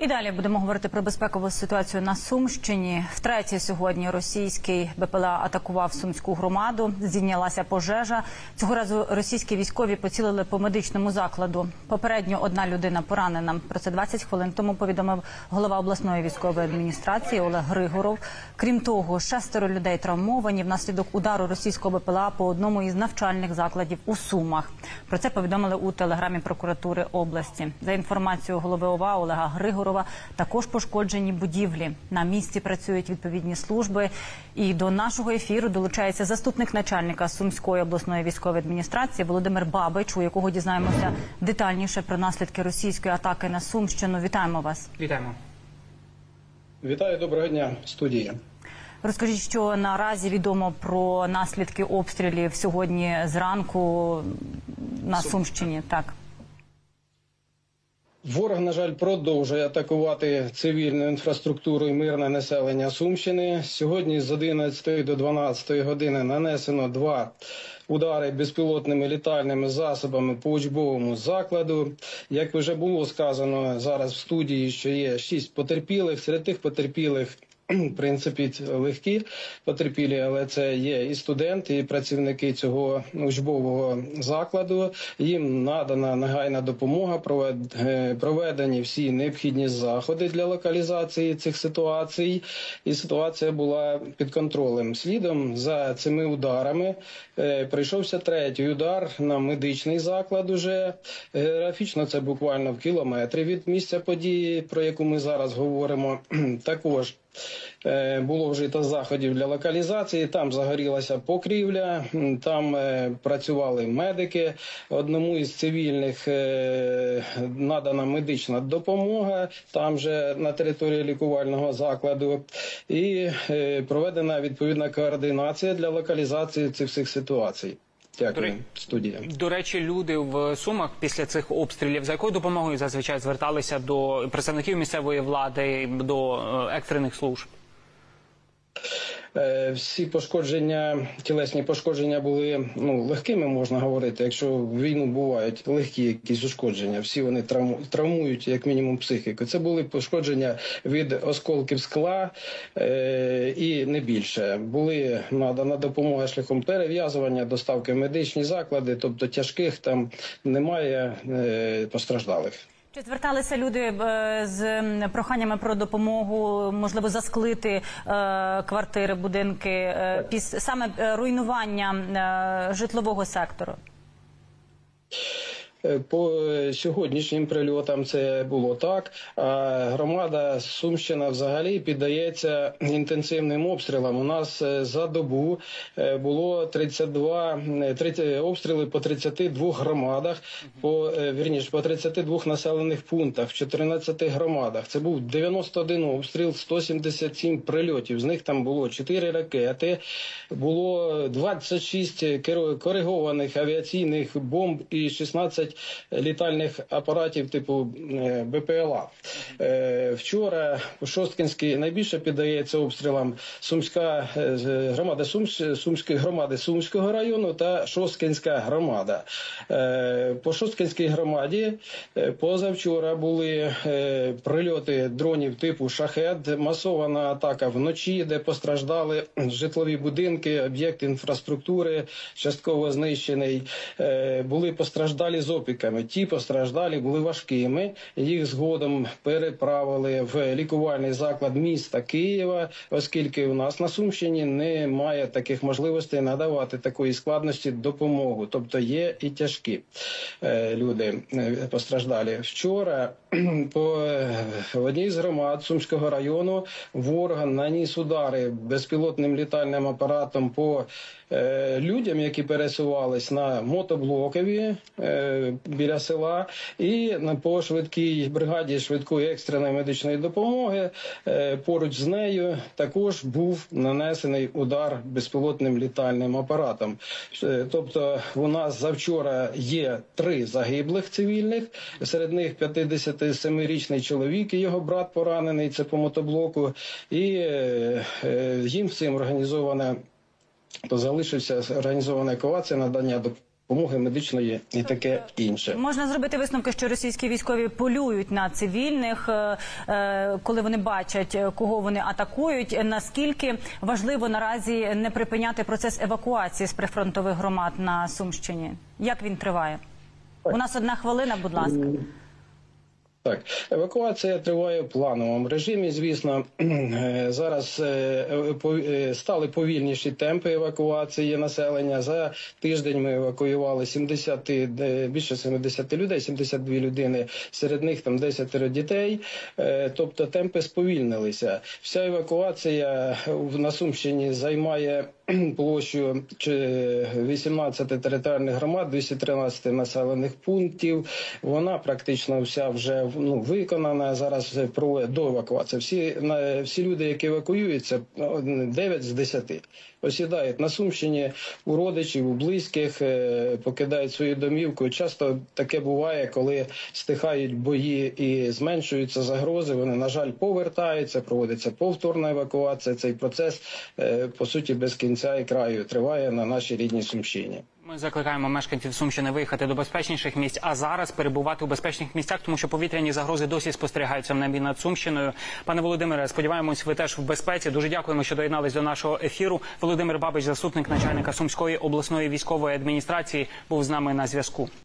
І далі будемо говорити про безпекову ситуацію на Сумщині. Втретє сьогодні російський БПЛА атакував сумську громаду. Зійнялася пожежа. Цього разу російські військові поцілили по медичному закладу. Попередньо одна людина поранена. Про це 20 хвилин тому повідомив голова обласної військової адміністрації Олег Григоров. Крім того, шестеро людей травмовані внаслідок удару російського БПЛА по одному із навчальних закладів у Сумах. Про це повідомили у телеграмі прокуратури області. За інформацією голови ОВА Олега Григорова, також пошкоджені будівлі. На місці працюють відповідні служби. І до нашого ефіру долучається заступник начальника Сумської обласної військової адміністрації Володимир Бабич, у якого дізнаємося детальніше про наслідки російської атаки на Сумщину. Вітаємо вас. Вітаємо. Вітаю, доброго дня, студія. Розкажіть, що наразі відомо про наслідки обстрілів сьогодні зранку на Сумщині. Так. Ворог, на жаль, продовжує атакувати цивільну інфраструктуру і мирне населення Сумщини. Сьогодні з 11 до 12 години нанесено два удари безпілотними літальними засобами по учбовому закладу. Як вже було сказано зараз в студії, що є шість потерпілих. Серед тих потерпілих в принципі легкі потерпілі, але це є і студенти, і працівники цього учбового закладу. Їм надана негайна допомога. проведені всі необхідні заходи для локалізації цих ситуацій, і ситуація була під контролем. Слідом за цими ударами прийшовся третій удар на медичний заклад. Уже географічно це буквально в кілометрі від місця події, про яку ми зараз говоримо. Також було вжито заходів для локалізації. Там загорілася покрівля, там працювали медики. Одному із цивільних надана медична допомога там же на території лікувального закладу, і проведена відповідна координація для локалізації цих всіх ситуацій. Дякую, студія. До речі, люди в Сумах після цих обстрілів за якою допомогою зазвичай зверталися до представників місцевої влади, до екстрених служб. Всі пошкодження, тілесні пошкодження були ну легкими, можна говорити. Якщо в війну бувають легкі якісь ушкодження, всі вони травмують як мінімум психіку. Це були пошкодження від осколків скла е, і не більше. Були надана допомога шляхом перев'язування, доставки в медичні заклади, тобто тяжких там немає е, постраждалих. Чи зверталися люди з проханнями про допомогу, можливо, засклити е, квартири, будинки е, саме руйнування е, житлового сектору? По сьогоднішнім прильотам це було так. А громада Сумщина взагалі піддається інтенсивним обстрілам. У нас за добу було 32 30 обстріли по 32 громадах, по вірніше, по 32 населених пунктах в 14 громадах. Це був 91 обстріл, 177 прильотів. З них там було 4 ракети, було 26 коригованих авіаційних бомб і 16 літальних апаратів типу БПЛА. Вчора Шосткінський найбільше піддається обстрілам Сумська громада Сумської громади Сумського району та Шосткінська громада. По Шосткінській громаді позавчора були прильоти дронів типу шахет, масована атака вночі, де постраждали житлові будинки, об'єкти інфраструктури, частково знищений. Були постраждалі з опіками. Ті постраждалі були важкими. Їх згодом переправили в лікувальний заклад міста Києва, оскільки у нас на Сумщині немає таких можливостей надавати такої складності допомогу. Тобто є і тяжкі люди постраждалі. Вчора по одній з громад Сумського району ворог наніс удари безпілотним літальним апаратом по людям, які пересувались на мотоблокові біля села, і по швидкій бригаді швидкої екстреної медичної допомоги поруч з нею також був нанесений удар безпілотним літальним апаратом. Тобто, у нас завчора є три загиблих цивільних, серед них 57-річний чоловік і його брат поранений. Це по мотоблоку, і їм всім організована залишився організована евакуація, надання допомоги. медичної і таке інше. Можна зробити висновки, що російські військові полюють на цивільних, е, е, коли вони бачать, е, кого вони атакують. Наскільки важливо наразі не припиняти процес евакуації з прифронтових громад на Сумщині? Як він триває? У нас одна хвилина, будь ласка. Так, евакуація триває в плановому режимі. Звісно, Е, зараз е, е, стали повільніші темпи евакуації населення. За тиждень ми евакуювали 70, е, більше 70 людей, 72 людини. Серед них там 10 дітей. Е, Тобто темпи сповільнилися. Вся евакуація на Сумщині займає площу чи 18 територіальних громад, 213 населених пунктів. Вона практично вся вже ну, виконана. Зараз проводять до евакуації. Всі всі люди, які евакуюються, 9 з 10 осідають на Сумщині у родичів, у близьких, е, покидають свою домівку. Часто таке буває, коли стихають бої і зменшуються загрози. Вони на жаль повертаються, проводиться повторна евакуація. Цей процес е, по суті без кінця і краю триває на нашій рідній Сумщині. Ми закликаємо мешканців Сумщини виїхати до безпечніших місць, а зараз перебувати у безпечних місцях, тому що повітряні загрози досі спостерігаються в небі над Сумщиною. Пане Володимире, сподіваємось, ви теж в безпеці. Дуже дякуємо, що доєднались до нашого ефіру. Володимир Бабич, заступник начальника Сумської обласної військової адміністрації, був з нами на зв'язку.